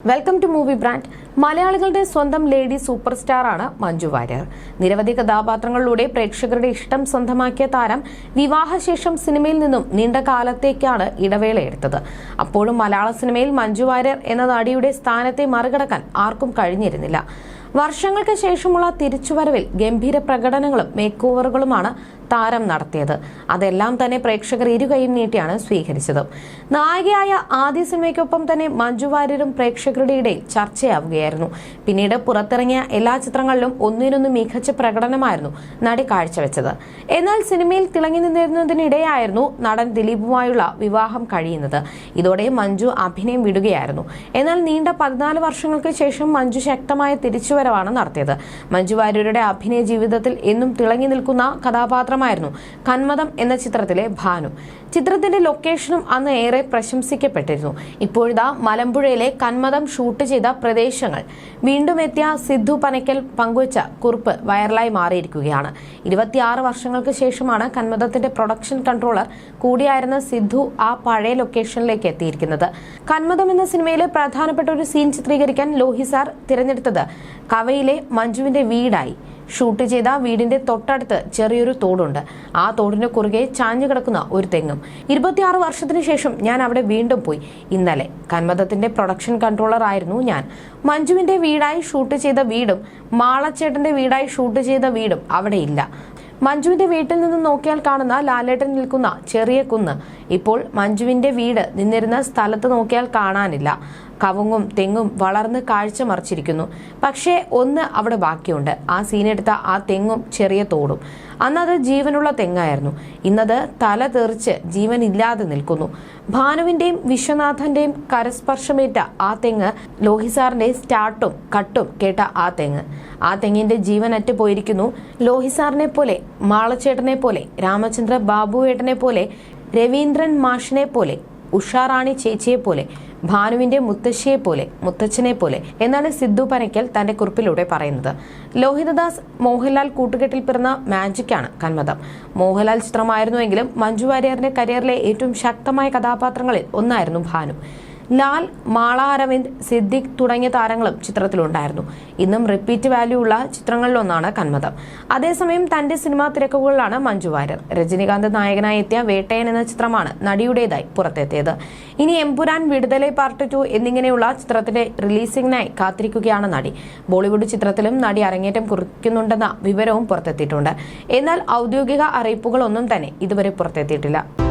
Welcome to movie brand മലയാളികളുടെ സ്വന്തം lady super സ്റ്റാറാണ് മഞ്ജു വാര്യർ. നിരവധി കഥാപാത്രങ്ങളിലൂടെ പ്രേക്ഷകരുടെ ഇഷ്ടം സ്വന്തമാക്കിയ താരം വിവാഹശേഷം സിനിമയിൽ നിന്നും നീണ്ട കാലത്തേക്കാണ് ഇടവേള എടുത്തത് അപ്പോഴും മലയാള സിനിമയിൽ മഞ്ജു വാര്യർ എന്ന നടിയുടെ സ്ഥാനത്തെ മറികടക്കാൻ ആർക്കും കഴിഞ്ഞിരുന്നില്ല. വർഷങ്ങൾക്ക് ശേഷമുള്ള തിരിച്ചുവരവിൽ ഗംഭീര പ്രകടനങ്ങളും മേക്ക് ഓവറുകളുമാണ് താരം നടത്തിയത്. അതെല്ലാം തന്നെ പ്രേക്ഷകർ ഇരുകൈയും നീട്ടിയാണ് സ്വീകരിച്ചത്. നായികയായ ആദ്യ സിനിമയ്ക്കൊപ്പം തന്നെ മഞ്ജു വാര്യരും പ്രേക്ഷകരുടെ ഇടയിൽ ചർച്ചയാവുകയായിരുന്നു. പിന്നീട് പുറത്തിറങ്ങിയ എല്ലാ ചിത്രങ്ങളിലും ഒന്നിനൊന്ന് മികച്ച പ്രകടനമായിരുന്നു നടി കാഴ്ചവെച്ചത്. എന്നാൽ സിനിമയിൽ തിളങ്ങി നിന്നിരുന്നതിനിടെയായിരുന്നു നടൻ ദിലീപുമായുള്ള വിവാഹം കഴിയുന്നത്. ഇതോടെ മഞ്ജു അഭിനയം വിടുകയായിരുന്നു. എന്നാൽ നീണ്ട പതിനാല് വർഷങ്ങൾക്ക് ശേഷം മഞ്ജു ശക്തമായ തിരിച്ചുവരവാണ് നടത്തിയത്. മഞ്ജു വാര്യരുടെ അഭിനയ ജീവിതത്തിൽ എന്നും തിളങ്ങി നിൽക്കുന്ന കഥാപാത്രമായിരുന്നു കന്മതം എന്ന ചിത്രത്തിലെ ഭാനു. ചിത്രത്തിന്റെ ലൊക്കേഷനും അന്ന് ഏറെ പ്രശംസിക്കപ്പെട്ടിരുന്നു. ഇപ്പോഴിതാ മലമ്പുഴയിലെ കന്മതം ഷൂട്ട് ചെയ്ത പ്രദേശങ്ങൾ. വീണ്ടും എത്തിയ സിദ്ധു പനയ്ക്കൽ പങ്കുവച്ച കുറിപ്പ് വൈറലായി മാറിയിരിക്കുകയാണ്. ഇരുപത്തിയാറ് വർഷങ്ങൾക്ക് ശേഷമാണ് കന്മതത്തിന്റെ പ്രൊഡക്ഷൻ കൺട്രോളർ കൂടിയായിരുന്ന സിദ്ധു ആ പഴയ ലൊക്കേഷനിലേക്ക് എത്തിയിരിക്കുന്നത്. കന്മതം എന്ന സിനിമയിലെ പ്രധാനപ്പെട്ട ഒരു സീൻ ചിത്രീകരിക്കാൻ ലോഹിസാർ തിരഞ്ഞെടുത്തത് കവയിലെ മഞ്ജുവിന്റെ വീടായി. ഷൂട്ട് ചെയ്ത വീടിന്റെ തൊട്ടടുത്ത് ചെറിയൊരു തോടുണ്ട്. ആ തോടിന് കുറുകെ ചാഞ്ഞു കിടക്കുന്ന ഒരു തെങ്ങും. ഇരുപത്തിയാറ് വർഷത്തിന് ശേഷം ഞാൻ അവിടെ വീണ്ടും പോയി. ഇന്നലെ കന്മതത്തിന്റെ പ്രൊഡക്ഷൻ കൺട്രോളർ ആയിരുന്നു ഞാൻ. മഞ്ജുവിന്റെ വീടായി ഷൂട്ട് ചെയ്ത വീടും മാളച്ചേട്ടന്റെ വീടായി ഷൂട്ട് ചെയ്ത വീടും അവിടെ ഇല്ല. മഞ്ജുവിന്റെ വീട്ടിൽ നിന്ന് നോക്കിയാൽ കാണുന്ന ലാലേട്ടൻ നിൽക്കുന്ന ചെറിയ കുന്ന്. ഇപ്പോൾ മഞ്ജുവിന്റെ വീട് നിന്നിരുന്ന സ്ഥലത്ത് നോക്കിയാൽ കാണാനില്ല. കവുങ്ങും തെങ്ങും വളർന്ന് കാഴ്ച മറിച്ചിരിക്കുന്നു. പക്ഷേ ഒന്ന് അവിടെ ബാക്കിയുണ്ട്. ആ സീനെടുത്ത ആ തെങ്ങും ചെറിയ തോടും. അന്നത് ജീവനുള്ള തെങ്ങായിരുന്നു. ഇന്നത് തല തെറിച്ച് ജീവൻ ഇല്ലാതെ നിൽക്കുന്നു. ഭാനുവിന്റെയും വിശ്വനാഥന്റെയും കരസ്പർശമേറ്റ ആ തെങ്ങ് ലോഹിസാറിന്റെ സ്റ്റാർട്ടും കട്ടും കേട്ട ആ തെങ്ങ്. ആ തെങ്ങിന്റെ ജീവൻ അറ്റ് പോയിരിക്കുന്നു ലോഹിസാറിനെ പോലെ മാളച്ചേട്ടനെ പോലെ രാമചന്ദ്ര ബാബുവേട്ടനെ പോലെ രവീന്ദ്രൻ മാഷിനെ പോലെ. ഉഷാറാണി ചേച്ചിയെ പോലെ ഭാനുവിന്റെ മുത്തശ്ശിയെ പോലെ മുത്തച്ഛനെ പോലെ എന്നാണ് സിദ്ധു പനയ്ക്കൽ തന്റെ കുറിപ്പിലൂടെ പറയുന്നത്. ലോഹിതദാസ് മോഹൻലാൽ കൂട്ടുകെട്ടിൽ പിറന്ന മാജിക്കാണ് കന്മതം. മോഹൻലാൽ ചിത്രമായിരുന്നുവെങ്കിലും മഞ്ജു വാര്യറിന്റെ കരിയറിലെ ഏറ്റവും ശക്തമായ കഥാപാത്രങ്ങളിൽ ഒന്നായിരുന്നു ഭാനു. ലാൽ മാള അരവിന്ദ് സിദ്ദിഖ് തുടങ്ങിയ താരങ്ങളും ചിത്രത്തിലുണ്ടായിരുന്നു. ഇന്നും റിപ്പീറ്റ് വാല്യൂ ഉള്ള ചിത്രങ്ങളിലൊന്നാണ് കന്മതം. അതേസമയം തന്റെ സിനിമാ തിരക്കുകളിലാണ് മഞ്ജു വാര്യർ. രജനീകാന്ത് നായകനായി എത്തിയ വേട്ടയൻ എന്ന ചിത്രമാണ് നടിയുടേതായി പുറത്തെത്തിയത്. ഇനി എംപുരാൻ വിടുതലെ പാർട്ട് ടു എന്നിങ്ങനെയുള്ള ചിത്രത്തിന്റെ റിലീസിംഗിനായി കാത്തിരിക്കുകയാണ് നടി. ബോളിവുഡ് ചിത്രത്തിലും നടി അരങ്ങേറ്റം കുറിക്കുന്നുണ്ടെന്ന വിവരവും പുറത്തെത്തിയിട്ടുണ്ട്. എന്നാൽ ഔദ്യോഗിക അറിയിപ്പുകളൊന്നും തന്നെ ഇതുവരെ പുറത്തെത്തിയിട്ടില്ല.